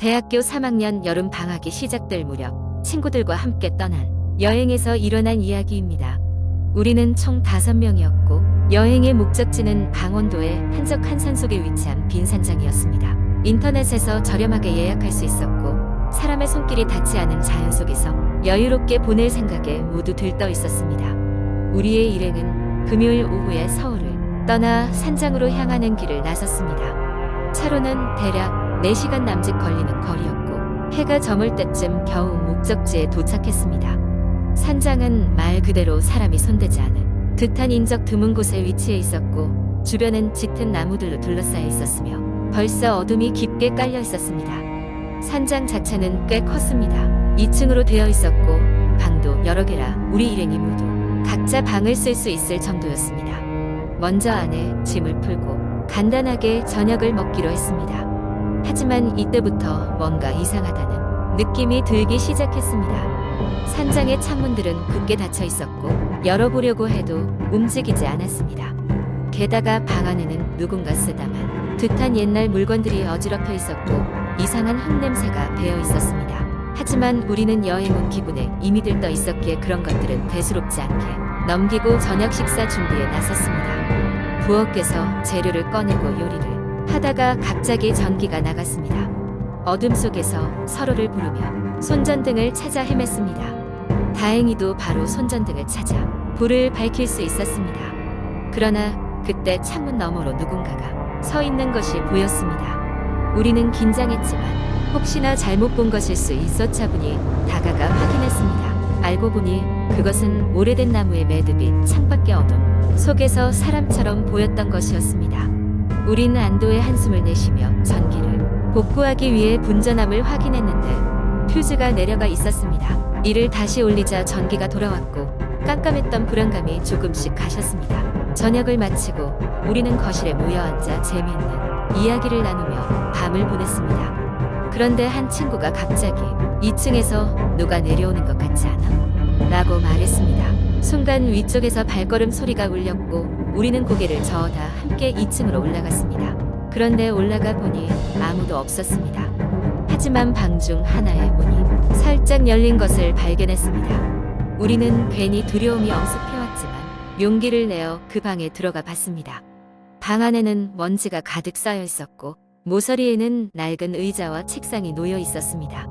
대학교 3학년 여름 방학이 시작될 무렵 친구들과 함께 떠난 여행에서 일어난 이야기입니다. 우리는 총 5명이었고 여행의 목적지는 강원도의 한적한 산속에 위치한 빈 산장이었습니다. 인터넷에서 저렴하게 예약할 수 있었고 사람의 손길이 닿지 않은 자연 속에서 여유롭게 보낼 생각에 모두 들떠 있었습니다. 우리의 일행은 금요일 오후에 서울을 떠나 산장으로 향하는 길을 나섰습니다. 차로는 대략 4시간 남짓 걸리는 거리였고 해가 저물 때쯤 겨우 목적지에 도착했습니다. 산장은 말 그대로 사람이 손대지 않은 듯한 인적 드문 곳에 위치해 있었고 주변은 짙은 나무들로 둘러싸여 있었으며 벌써 어둠이 깊게 깔려 있었습니다. 산장 자체는 꽤 컸습니다. 2층으로 되어 있었고 방도 여러 개라 우리 일행이 모두 각자 방을 쓸 수 있을 정도였습니다. 먼저 안에 짐을 풀고 간단하게 저녁을 먹기로 했습니다. 하지만 이때부터 뭔가 이상하다는 느낌이 들기 시작했습니다. 산장의 창문들은 굳게 닫혀 있었고 열어보려고 해도 움직이지 않았습니다. 게다가 방 안에는 누군가 쓰다만 듯한 옛날 물건들이 어지럽혀 있었고 이상한 흙냄새가 배어 있었습니다. 하지만 우리는 여행 온 기분에 이미 들떠 있었기에 그런 것들은 대수롭지 않게 넘기고 저녁 식사 준비에 나섰습니다. 부엌에서 재료를 꺼내고 요리를 하다가 갑자기 전기가 나갔습니다. 어둠 속에서 서로를 부르며 손전등을 찾아 헤맸습니다. 다행히도 바로 손전등을 찾아 불을 밝힐 수 있었습니다. 그러나 그때 창문 너머로 누군가가 서 있는 것이 보였습니다. 우리는 긴장했지만 혹시나 잘못 본 것일 수 차분히 다가가 확인했습니다. 알고 보니 그것은 오래된 나무의 매듭이 창밖의 어둠 속에서 사람처럼 보였던 것이었습니다. 우리는 안도의 한숨을 내쉬며 전기를 복구하기 위해 분전함을 확인했는데 퓨즈가 내려가 있었습니다. 이를 다시 올리자 전기가 돌아왔고 깜깜했던 불안감이 조금씩 가셨습니다. 저녁을 마치고 우리는 거실에 모여 앉아 재미있는 이야기를 나누며 밤을 보냈습니다. 그런데 한 친구가 갑자기 2층에서 누가 내려오는 것 같지 않아? 라고 말했습니다. 순간 위쪽에서 발걸음 소리가 울렸고 우리는 고개를 저어다 함께 2층으로 올라갔습니다. 그런데 올라가 보니 아무도 없었습니다. 하지만 방 중 하나의 문이 살짝 열린 것을 발견했습니다. 우리는 괜히 두려움이 엄습해왔지만 용기를 내어 그 방에 들어가 봤습니다. 방 안에는 먼지가 가득 쌓여 있었고 모서리에는 낡은 의자와 책상이 놓여 있었습니다.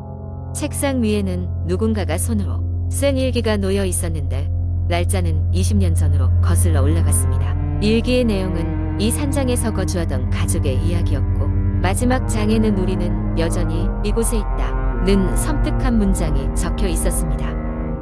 책상 위에는 누군가가 손으로 쓴 일기가 놓여 있었는데 날짜는 20년 전으로 거슬러 올라갔습니다. 일기의 내용은 이 산장에서 거주하던 가족의 이야기였고 마지막 장에는 우리는 여전히 이곳에 있다. 는 섬뜩한 문장이 적혀 있었습니다.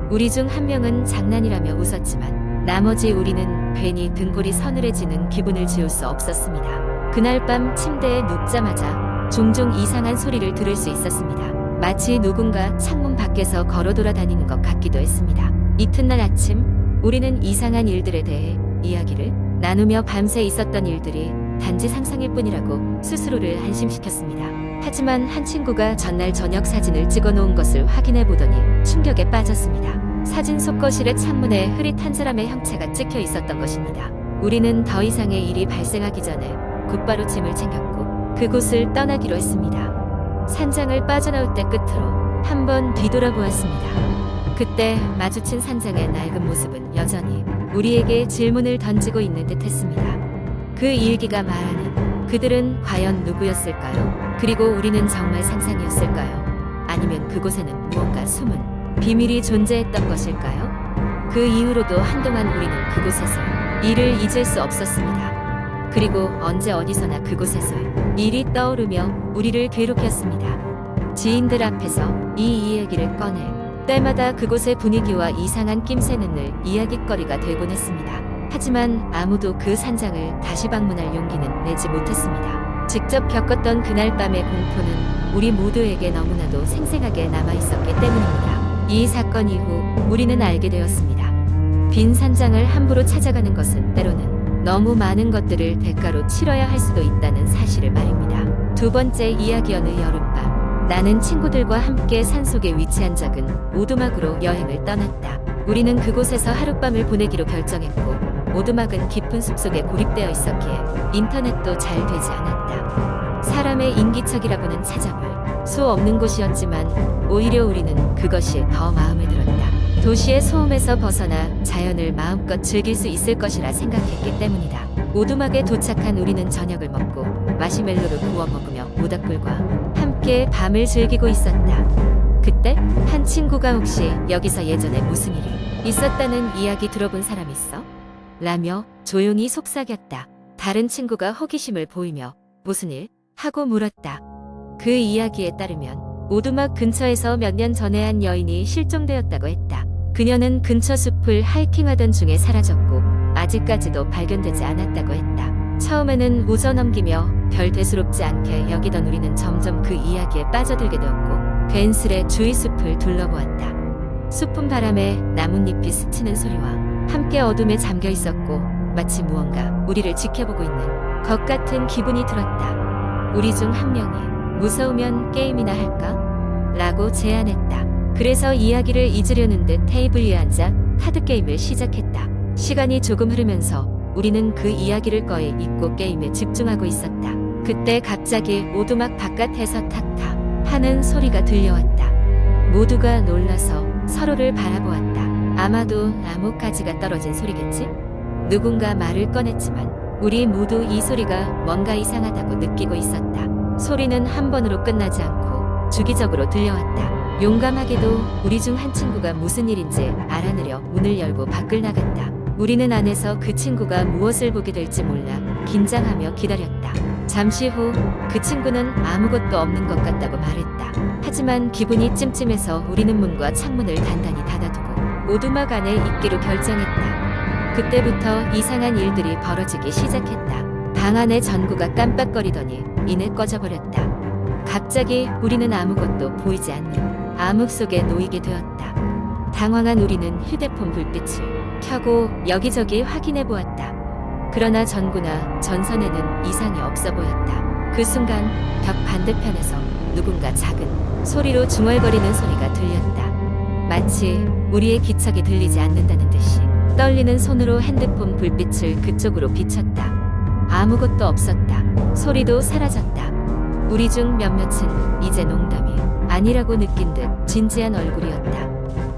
우리 중 한 명은 장난이라며 웃었지만 나머지 우리는 괜히 등골이 서늘해지는 기분을 지울 수 없었습니다. 그날 밤 침대에 눕자마자 종종 이상한 소리를 들을 수 있었습니다. 마치 누군가 창문 밖에서 걸어 돌아다니는 것 같기도 했습니다. 이튿날 아침 우리는 이상한 일들에 대해 이야기를 나누며 밤새 있었던 일들이 단지 상상일 뿐이라고 스스로를 안심시켰습니다. 하지만 한 친구가 전날 저녁 사진을 찍어 놓은 것을 확인해 보더니 충격에 빠졌습니다. 사진 속 거실의 창문에 흐릿한 사람의 형체가 찍혀 있었던 것입니다. 우리는 더 이상의 일이 발생하기 전에 곧바로 짐을 챙겼고 그곳을 떠나기로 했습니다. 산장을 빠져나올 때 끝으로 한 번 뒤돌아보았습니다. 그때 마주친 산장의 낡은 모습은 여전히 우리에게 질문을 던지고 있는 듯 했습니다. 그 일기가 말하는 그들은 과연 누구였을까요? 그리고 우리는 정말 상상이었을까요? 아니면 그곳에는 무언가 숨은 비밀이 존재했던 것일까요? 그 이후로도 한동안 우리는 그곳에서 일을 잊을 수 없었습니다. 그리고 언제 어디서나 그곳에서 일이 떠오르며 우리를 괴롭혔습니다. 지인들 앞에서 이 이야기를 꺼내 때마다 그곳의 분위기와 이상한 낌새는 늘 이야깃거리가 되곤 했습니다. 하지만 아무도 그 산장을 다시 방문할 용기는 내지 못했습니다. 직접 겪었던 그날 밤의 공포는 우리 모두에게 너무나도 생생하게 남아 있었기 때문입니다. 이 사건 이후 우리는 알게 되었습니다. 빈 산장을 함부로 찾아가는 것은 때로는 너무 많은 것들을 대가로 치러야 할 수도 있다는 사실을 말입니다. 두 번째 이야기 어느 여름밤 나는 친구들과 함께 산속에 위치한 작은 오두막으로 여행을 떠났다. 우리는 그곳에서 하룻밤을 보내기로 결정했고 오두막은 깊은 숲속에 고립되어 있었기에 인터넷도 잘 되지 않았다. 사람의 인기척이라고는 찾아볼 수 없는 곳이었지만 오히려 우리는 그것이 더 마음에 들었다. 도시의 소음에서 벗어나 자연을 마음껏 즐길 수 있을 것이라 생각했기 때문이다. 오두막에 도착한 우리는 저녁을 먹고 마시멜로를 구워 먹으며 모닥불과 함께 밤을 즐기고 있었다. 그때 한 친구가 혹시 여기서 예전에 무슨 일이 있었다는 이야기 들어본 사람 있어? 라며 조용히 속삭였다. 다른 친구가 호기심을 보이며 무슨 일? 하고 물었다. 그 이야기에 따르면 오두막 근처에서 몇 년 전에 한 여인이 실종되었다고 했다. 그녀는 근처 숲을 하이킹하던 중에 사라졌고 아직까지도 발견되지 않았다고 했다. 처음에는 웃어 넘기며 별 대수롭지 않게 여기던 우리는 점점 그 이야기에 빠져들게 되었고 괜스레 주위 숲을 둘러보았다. 숲은 바람에 나뭇잎이 스치는 소리와 함께 어둠에 잠겨 있었고 마치 무언가 우리를 지켜보고 있는 것 같은 기분이 들었다. 우리 중 한 명이 무서우면 게임이나 할까? 라고 제안했다. 그래서 이야기를 잊으려는 듯 테이블 위에 앉아 카드 게임을 시작했다. 시간이 조금 흐르면서 우리는 그 이야기를 꺼이 잊고 게임에 집중하고 있었다. 그때 갑자기 오두막 바깥에서 탁탁 하는 소리가 들려왔다. 모두가 놀라서 서로를 바라보았다. 아마도 나뭇가지가 떨어진 소리겠지? 누군가 말을 꺼냈지만 우리 모두 이 소리가 뭔가 이상하다고 느끼고 있었다. 소리는 한 번으로 끝나지 않고 주기적으로 들려왔다. 용감하게도 우리 중 한 친구가 무슨 일인지 알아내려 문을 열고 밖을 나갔다. 우리는 안에서 그 친구가 무엇을 보게 될지 몰라 긴장하며 기다렸다. 잠시 후 그 친구는 아무것도 없는 것 같다고 말했다. 하지만 기분이 찜찜해서 우리는 문과 창문을 단단히 닫아두고 오두막 안에 있기로 결정했다. 그때부터 이상한 일들이 벌어지기 시작했다. 방 안의 전구가 깜빡거리더니 이내 꺼져버렸다. 갑자기 우리는 아무것도 보이지 않는 암흑 속에 놓이게 되었다. 당황한 우리는 휴대폰 불빛을 켜고 여기저기 확인해 보았다. 그러나 전구나 전선에는 이상이 없어 보였다. 그 순간 벽 반대편에서 누군가 작은 소리로 중얼거리는 소리가 들렸다. 마치 우리의 기척이 들리지 않는다는 듯이 떨리는 손으로 핸드폰 불빛을 그쪽으로 비췄다. 아무것도 없었다. 소리도 사라졌다. 우리 중 몇몇은 이제 농담이 아니라고 느낀 듯 진지한 얼굴이었다.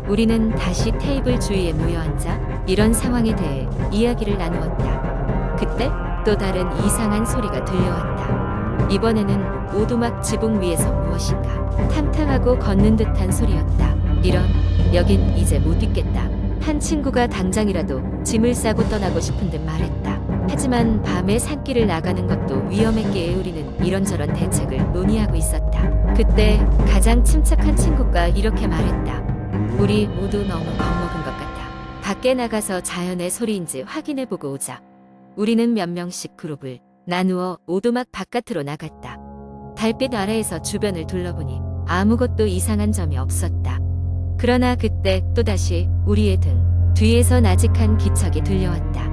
우리는 다시 테이블 주위에 모여 앉아 이런 상황에 대해 이야기를 나누었다. 그때 또 다른 이상한 소리가 들려왔다. 이번에는 오두막 지붕 위에서 무엇인가 탕탕하고 걷는 듯한 소리였다. 이런 여긴 이제 못 있겠다. 한 친구가 당장이라도 짐을 싸고 떠나고 싶은 듯 말했다. 하지만 밤에 산길을 나가는 것도 위험했기에 우리는 이런저런 대책을 논의하고 있었다. 그때 가장 침착한 친구가 이렇게 말했다. 우리 모두 너무 겁먹은 것 같아. 밖에 나가서 자연의 소리인지 확인해보고 오자. 우리는 몇 명씩 그룹을 나누어 오두막 바깥으로 나갔다. 달빛 아래에서 주변을 둘러보니 아무것도 이상한 점이 없었다. 그러나 그때 또다시 우리의 등 뒤에서 나직한 기척이 들려왔다.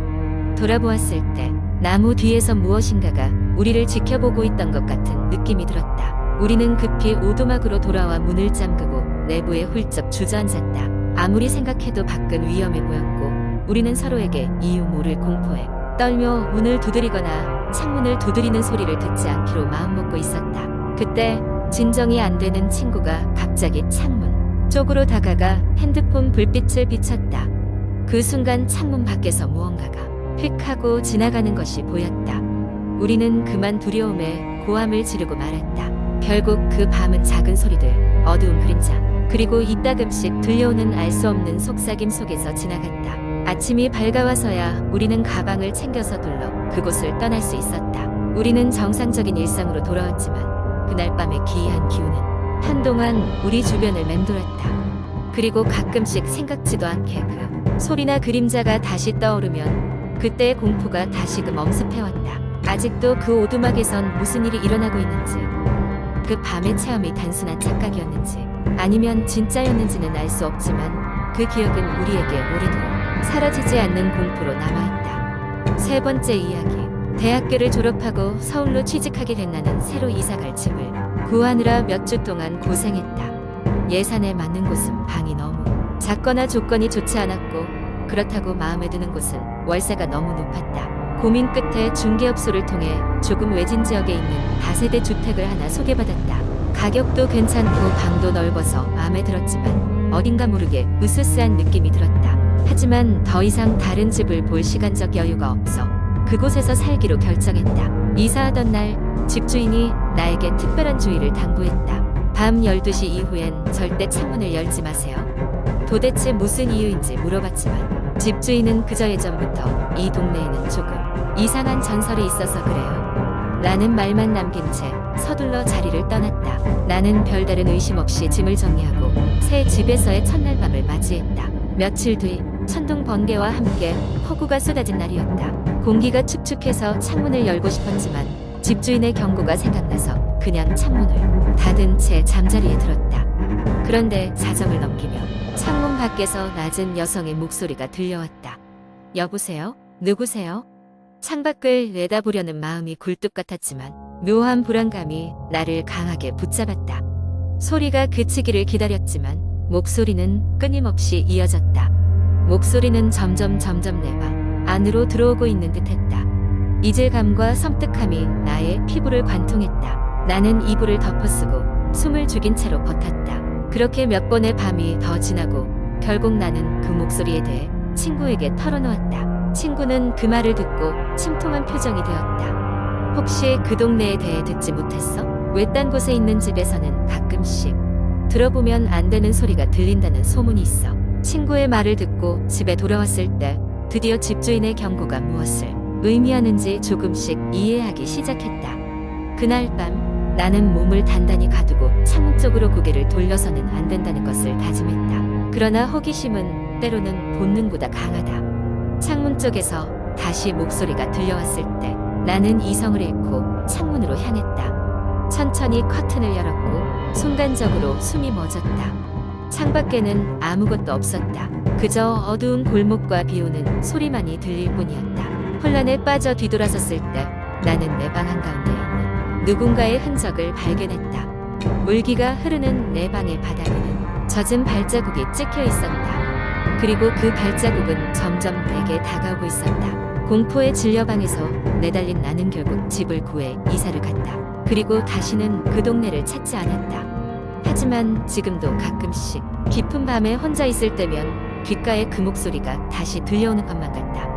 돌아보았을 때 나무 뒤에서 무엇인가가 우리를 지켜보고 있던 것 같은 느낌이 들었다. 우리는 급히 오두막으로 돌아와 문을 잠그고 내부에 훌쩍 주저앉았다. 아무리 생각해도 밖은 위험해 보였고 우리는 서로에게 이유 모를 공포에 떨며 문을 두드리거나 창문을 두드리는 소리를 듣지 않기로 마음먹고 있었다. 그때 진정이 안 되는 친구가 갑자기 창문 쪽으로 다가가 핸드폰 불빛을 비췄다. 그 순간 창문 밖에서 무언가가 휙 하고 지나가는 것이 보였다. 우리는 그만 두려움에 고함을 지르고 말았다. 결국 그 밤은 작은 소리들, 어두운 그림자, 그리고 이따금씩 들려오는 알 수 없는 속삭임 속에서 지나갔다. 아침이 밝아와서야 우리는 가방을 챙겨서 둘러 그곳을 떠날 수 있었다. 우리는 정상적인 일상으로 돌아왔지만 그날 밤의 기이한 기운은 한동안 우리 주변을 맴돌았다. 그리고 가끔씩 생각지도 않게 그 소리나 그림자가 다시 떠오르면 그때의 공포가 다시금 엄습해왔다. 아직도 그 오두막에선 무슨 일이 일어나고 있는지, 그 밤의 체험이 단순한 착각이었는지, 아니면 진짜였는지는 알 수 없지만 그 기억은 우리에게 오래도록 사라지지 않는 공포로 남아있다. 세 번째 이야기. 대학교를 졸업하고 서울로 취직하게 된 나는 새로 이사 갈 집을 구하느라 몇 주 동안 고생했다. 예산에 맞는 곳은 방이 너무 작거나 조건이 좋지 않았고 그렇다고 마음에 드는 곳은 월세가 너무 높았다. 고민 끝에 중개업소를 통해 조금 외진 지역에 있는 다세대 주택을 하나 소개받았다. 가격도 괜찮고 방도 넓어서 마음에 들었지만 어딘가 모르게 으스스한 느낌이 들었다. 하지만 더 이상 다른 집을 볼 시간적 여유가 없어 그곳에서 살기로 결정했다. 이사하던 날 집주인이 나에게 특별한 주의를 당부했다. 밤 12시 이후엔 절대 창문을 열지 마세요. 도대체 무슨 이유인지 물어봤지만 집주인은 그저 예전부터 이 동네에는 조금 이상한 전설이 있어서 그래요. 라는 말만 남긴 채 서둘러 자리를 떠났다. 나는 별다른 의심 없이 짐을 정리하고 새 집에서의 첫날 밤을 맞이했다. 며칠 뒤 천둥 번개와 함께 폭우가 쏟아진 날이었다. 공기가 축축해서 창문을 열고 싶었지만 집주인의 경고가 생각나서 그냥 창문을 닫은 채 잠자리에 들었다. 그런데 자정을 넘기며 창문 밖에서 낮은 여성의 목소리가 들려왔다. 여보세요? 누구세요? 창밖을 내다보려는 마음이 굴뚝 같았지만 묘한 불안감이 나를 강하게 붙잡았다. 소리가 그치기를 기다렸지만 목소리는 끊임없이 이어졌다. 목소리는 점점 점점 내 방 안으로 들어오고 있는 듯했다. 이질감과 섬뜩함이 나의 피부를 관통했다. 나는 이불을 덮어쓰고 숨을 죽인 채로 버텼다. 그렇게 몇 번의 밤이 더 지나고 결국 나는 그 목소리에 대해 친구에게 털어놓았다. 친구는 그 말을 듣고 침통한 표정이 되었다. 혹시 그 동네에 대해 듣지 못했어? 외딴 곳에 있는 집에서는 가끔씩 들어보면 안 되는 소리가 들린다는 소문이 있어. 친구의 말을 듣고 집에 돌아왔을 때 드디어 집주인의 경고가 무엇을 의미하는지 조금씩 이해하기 시작했다. 그날 밤 나는 몸을 단단히 가두고 창문 쪽으로 고개를 돌려서는 안 된다는 것을 다짐했다. 그러나 호기심은 때로는 본능보다 강하다. 창문 쪽에서 다시 목소리가 들려왔을 때 나는 이성을 잃고 창문으로 향했다. 천천히 커튼을 열었고 순간적으로 숨이 멎었다. 창밖에는 아무것도 없었다. 그저 어두운 골목과 비오는 소리만이 들릴 뿐이었다. 혼란에 빠져 뒤돌아섰을 때 나는 내 방 한가운데 있는 누군가의 흔적을 발견했다. 물기가 흐르는 내 방의 바닥에는 젖은 발자국이 찍혀 있었다. 그리고 그 발자국은 점점 내게 다가오고 있었다. 공포에 질려 방에서 내달린 나는 결국 집을 구해 이사를 갔다. 그리고 다시는 그 동네를 찾지 않았다. 하지만 지금도 가끔씩 깊은 밤에 혼자 있을 때면 귓가에 그 목소리가 다시 들려오는 것만 같다.